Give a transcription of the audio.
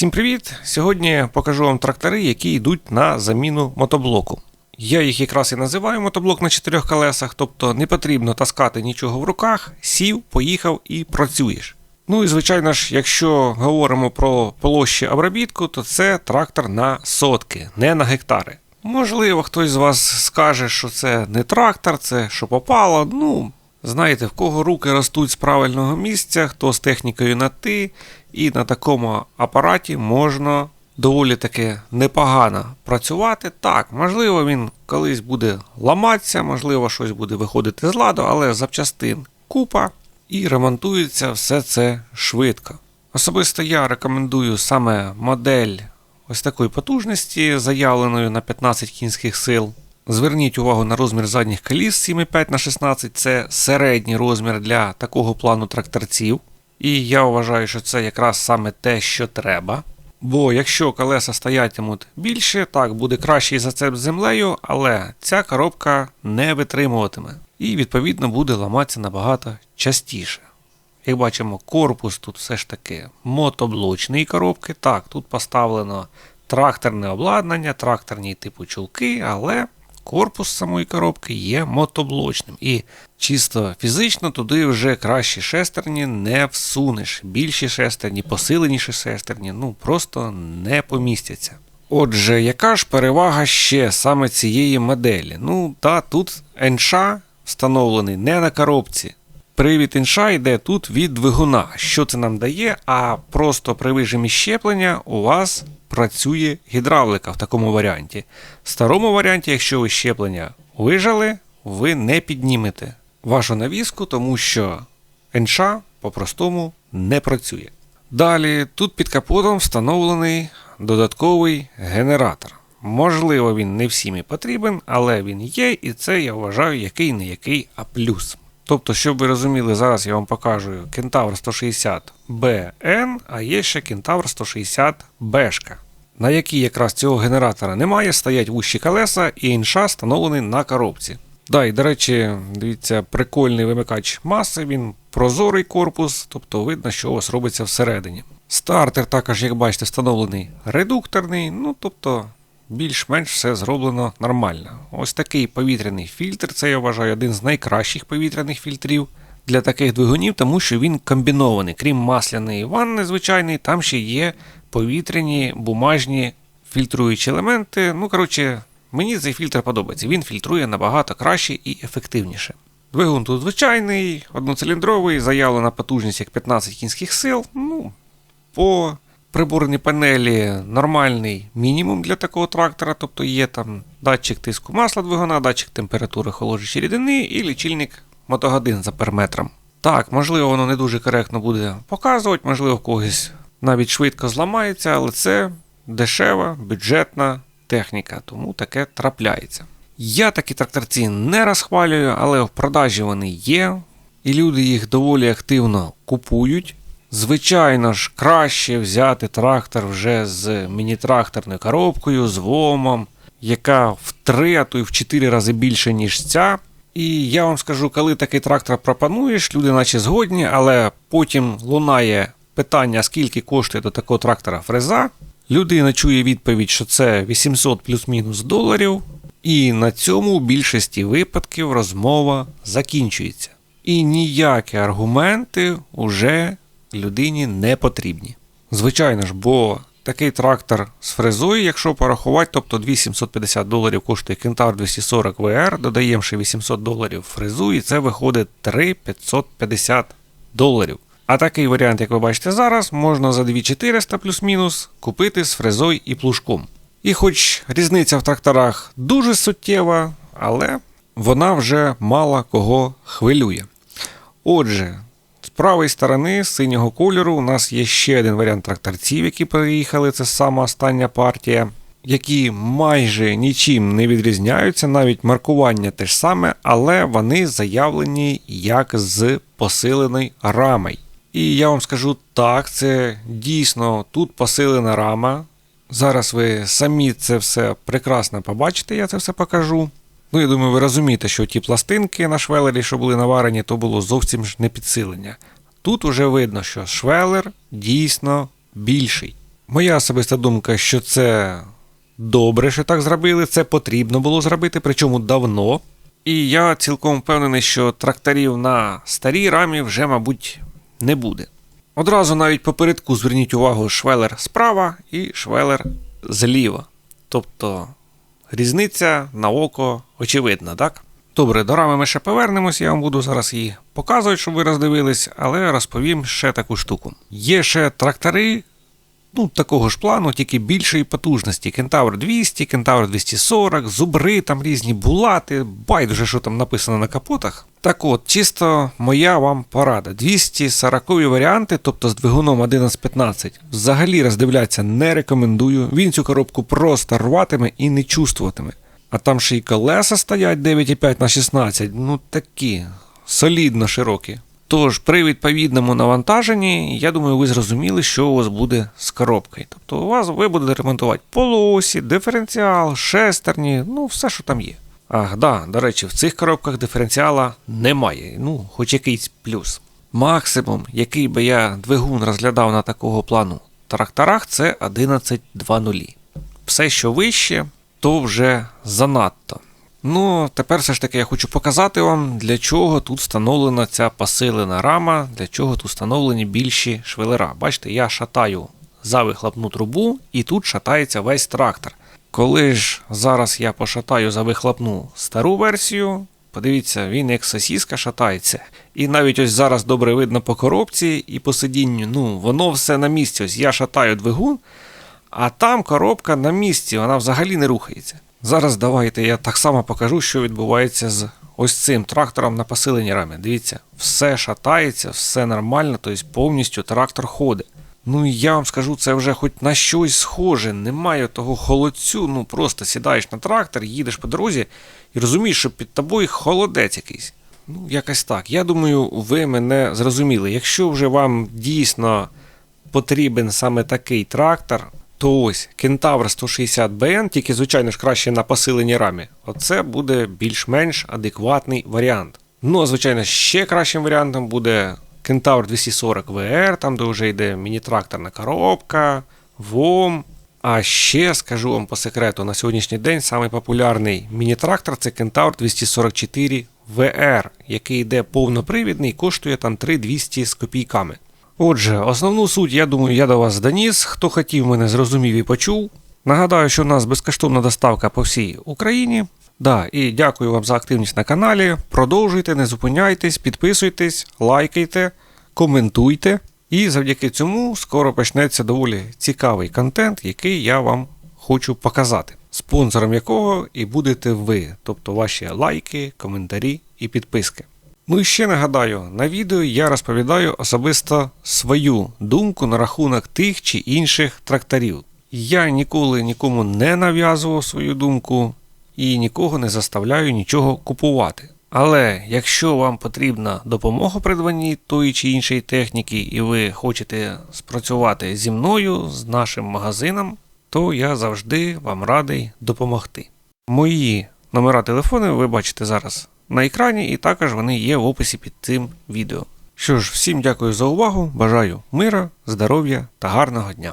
Всім привіт! Сьогодні покажу вам трактори, які йдуть на заміну мотоблоку. Я їх якраз і називаю мотоблок на чотирьох колесах, тобто не потрібно таскати нічого в руках, сів, поїхав і працюєш. Ну і звичайно ж, якщо говоримо про площі обробітку, то це трактор на сотки, не на гектари. Можливо, хтось з вас скаже, що це не трактор, це що попало. Ну, знаєте, в кого руки ростуть з правильного місця, хто з технікою на ти, і на такому апараті можна доволі таки непогано працювати. Так, можливо, він колись буде ламатися, можливо, щось буде виходити з ладу, але запчастин купа і ремонтується все це швидко. Особисто я рекомендую саме модель ось такої потужності, заявленою на 15 кінських сил. Зверніть увагу на розмір задніх коліс 7,5 на 16 це середній розмір для такого плану тракторців. І я вважаю, що це якраз саме те, що треба. Бо якщо колеса стоятимуть більше, так буде кращий зацеп з землею, але ця коробка не витримуватиме і, відповідно, буде ламатися набагато частіше. Як бачимо, корпус тут все ж таки мотоблочний коробки. Так, тут поставлено тракторне обладнання, тракторні типу чулки, але корпус самої коробки є мотоблочним. І чисто фізично туди вже кращі шестерні не всунеш. Більші шестерні, посиленіші шестерні, ну просто не помістяться. Отже, яка ж перевага ще саме цієї моделі? Ну, та тут НШ встановлений не на коробці. Привід інша йде тут від двигуна. Що це нам дає? А просто при вижимі щеплення у вас працює гідравлика в такому варіанті. В старому варіанті, якщо ви щеплення вижали, ви не піднімете вашу навіску, тому що НШ по-простому не працює. Далі тут під капотом встановлений додатковий генератор. Можливо, він не всім і потрібен, але він є, і це я вважаю який не який а плюс. Тобто, щоб ви розуміли, зараз я вам покажу Кентавр 160 BN, а є ще Кентавр 160 Бешка, на якій якраз цього генератора немає, стоять вущі колеса і інша встановлений на коробці. Да, і до речі, дивіться, прикольний вимикач маси, він прозорий корпус, тобто видно, що у вас робиться всередині. Стартер також, як бачите, встановлений редукторний, ну тобто більш-менш все зроблено нормально. Ось такий повітряний фільтр, це я вважаю один з найкращих повітряних фільтрів для таких двигунів, тому що він комбінований. Крім масляної ванни звичайної, там ще є повітряні бумажні фільтруючі елементи. Ну, коротше, мені цей фільтр подобається. Він фільтрує набагато краще і ефективніше. Двигун тут звичайний, одноциліндровий, заявлена потужність як 15 кінських сил. Ну, по приборній панелі нормальний мінімум для такого трактора, тобто є там датчик тиску масла двигуна, датчик температури холоджучої рідини і лічильник мотогодин за периметром. Так, можливо, воно не дуже коректно буде показувати, можливо, когось навіть швидко зламається, але це дешева, бюджетна техніка, тому таке трапляється. Я такі тракторці не розхвалюю, але в продажі вони є, і люди їх доволі активно купують. Звичайно ж, краще взяти трактор вже з міні-тракторною коробкою, з вомом, яка в 3, а то й в 4 рази більше, ніж ця. І я вам скажу, коли такий трактор пропонуєш, люди наче згодні, але потім лунає питання, скільки коштує до такого трактора фреза. Людина чує відповідь, що це 800 плюс-мінус доларів, і на цьому в більшості випадків розмова закінчується. І ніякі аргументи вже людині не потрібні. Звичайно ж, бо такий трактор з фрезою, якщо порахувати, тобто 2750 доларів коштує Кентавр 240 VR, додаємо ще 800 доларів фрезу, і це виходить 3550 доларів. А такий варіант, як ви бачите зараз, можна за 2400 плюс-мінус купити з фрезою і плужком. І хоч різниця в тракторах дуже суттєва, але вона вже мало кого хвилює. Отже, правої сторони синього кольору у нас є ще один варіант тракторців, які переїхали, це сама остання партія, які майже нічим не відрізняються, навіть маркування те ж саме, але вони заявлені як з посиленою рамою. І я вам скажу так, це дійсно тут посилена рама. Зараз ви самі це все прекрасно побачите, я це все покажу. Ну, я думаю, ви розумієте, що ті пластинки на швелері, що були наварені, то було зовсім ж не підсилення. Тут уже видно, що швелер дійсно більший. Моя особиста думка, що це добре, що так зробили, це потрібно було зробити, причому давно. І я цілком впевнений, що тракторів на старій рамі вже, мабуть, не буде. Одразу навіть попередку зверніть увагу швелер справа і швелер зліва. Тобто різниця на око очевидна, так? Добре, до рами ми ще повернемось, я вам буду зараз її показувати, щоб ви роздивились, але розповім ще таку штуку. Є ще трактори, ну, такого ж плану, тільки більшої потужності. Кентавр 200, Кентавр 240, зубри, там різні булати, байдуже, що там написано на капотах. Так от, чисто моя вам порада. 240 варіанти, тобто з двигуном 1115, взагалі роздивлятися не рекомендую. Він цю коробку просто рватиме і не чувствуватиме. А там ще й колеса стоять 9,5 на 16, ну такі, солідно широкі. Тож, при відповідному навантаженні, я думаю, ви зрозуміли, що у вас буде з коробкою. Тобто у вас ви будете ремонтувати полуосі, диференціал, шестерні, ну все, що там є. Ах, да, до речі, в цих коробках диференціала немає, ну, хоч якийсь плюс. Максимум, який би я двигун розглядав на такого плану тракторах, це 11.2.0. Все, що вище, то вже занадто. Ну, тепер все ж таки я хочу показати вам, для чого тут встановлена ця посилена рама, для чого тут встановлені більші швелера. Бачите, я шатаю за вихлопну трубу, і тут шатається весь трактор. Коли ж зараз я пошатаю за вихлопну стару версію, подивіться, він як сосіска шатається. І навіть ось зараз добре видно по коробці і по сидінню, ну, воно все на місці. Ось я шатаю двигун, а там коробка на місці, вона взагалі не рухається. Зараз давайте я так само покажу, що відбувається з ось цим трактором на посиленій рамі. Дивіться, все шатається, все нормально, тобто повністю трактор ходить. Ну і я вам скажу, це вже хоч на щось схоже. Немає того холодцю, ну просто сідаєш на трактор, їдеш по дорозі і розумієш, що під тобою холодець якийсь. Ну, якось так. Я думаю, ви мене зрозуміли. Якщо вже вам дійсно потрібен саме такий трактор, то ось Кентавр 160 BN, тільки, звичайно ж, краще на посиленій рамі. Оце буде більш-менш адекватний варіант. Ну, а звичайно, ще кращим варіантом буде Кентавр 240 VR, там де вже йде міні-тракторна коробка, ВОМ. А ще скажу вам по секрету, на сьогоднішній день самий популярний міні-трактор це Кентавр 244 VR, який йде повнопривідний, коштує там 3200 з копійками. Отже, основну суть, я думаю, я до вас доніс. Хто хотів, мене зрозумів і почув. Нагадаю, що у нас безкоштовна доставка по всій Україні. Да, і дякую вам за активність на каналі. Продовжуйте, не зупиняйтесь, підписуйтесь, лайкайте, коментуйте. І завдяки цьому скоро почнеться доволі цікавий контент, який я вам хочу показати, спонсором якого і будете ви, тобто ваші лайки, коментарі і підписки. Ну і ще нагадаю, на відео я розповідаю особисто свою думку на рахунок тих чи інших тракторів. Я ніколи нікому не нав'язував свою думку і нікого не заставляю нічого купувати. Але якщо вам потрібна допомога при придбанні тої чи іншої техніки, і ви хочете спрацювати зі мною, з нашим магазином, то я завжди вам радий допомогти. Мої номера телефону ви бачите зараз на екрані, і також вони є в описі під цим відео. Що ж, всім дякую за увагу, бажаю мира, здоров'я та гарного дня!